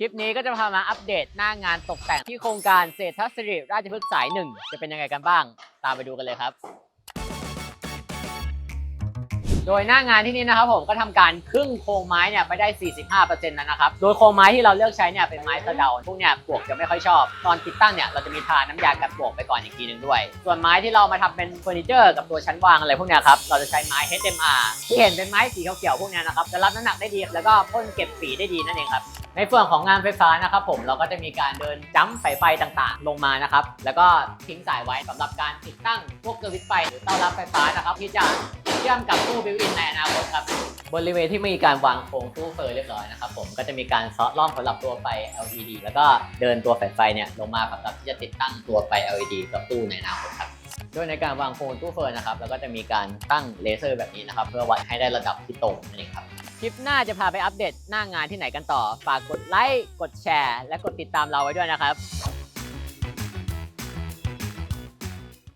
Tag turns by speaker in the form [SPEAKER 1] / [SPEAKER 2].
[SPEAKER 1] คลิปนี้ก็จะพามาอัปเดตหน้างานตกแต่งที่โครงการเศรษฐศิริราชพฤกษ์สายหนึ่งจะเป็นยังไงกันบ้าง ตามไปดูกันเลยครับ โดยหน้างานที่นี่นะครับผมก็ทำการครึ่งโครงไม้เนี่ยไปได้ 45%แล้วนะครับ โดยโครงไม้ที่เราเลือกใช้เนี่ยเป็นไม้สะเดาพวกเนี่ยปลวกจะไม่ค่อยชอบ ตอนติดตั้งเนี่ยเราจะมีทาน้ำยากัดปลวกไปก่อนอีกทีหนึ่งด้วย ส่วนไม้ที่เรามาทำเป็นเฟอร์นิเจอร์กับตัวชั้นวางอะไรพวกเนี้ยครับเราจะใช้ไม้ HMR ที่เห็นเป็นไม้สีเขียวๆพวกเนี้ยนะครับจะรับน้ำหนักได้ดีแล้วก็พ่นเก็บสีได้ดีนั่นเองครับ ในส่วนของงานไฟฟ้านะครับผมเราก็จะมีการเดินจ้ำสายไฟต่างๆ ลงมานะครับ แล้วก็ทิ้งสายไว้สำหรับการติดตั้งพวกสวิตไฟหรือเต้ารับไฟฟ้านะครับ ที่จะเชื่อมกับตู้บิวอินในอนาคตครับบริเวณที่มีการวางโครงตู้เฟอร์เรียบร้อยนะครับผมก็จะมีการซาะร่องสำหรับตัวไฟ LED แล้วก็เดินตัวสายไฟเนี่ยลงมาสำหรับที่จะติดตั้งตัวไฟ LED กับตู้ในอนาคตครับโดยในการวางโครงตู้เฟอร์นะครับเราก็จะมีการตั้งเลเซอร์แบบนี้นะครับ เพื่อวัดให้ได้ระดับที่ตรงนั่นเองครับ คลิปหน้าจะพาไปอัปเดตหน้างานที่ไหนกันต่อ ฝากกดไลค์ กดแชร์ และกดติดตามเราไว้ด้วยนะครับ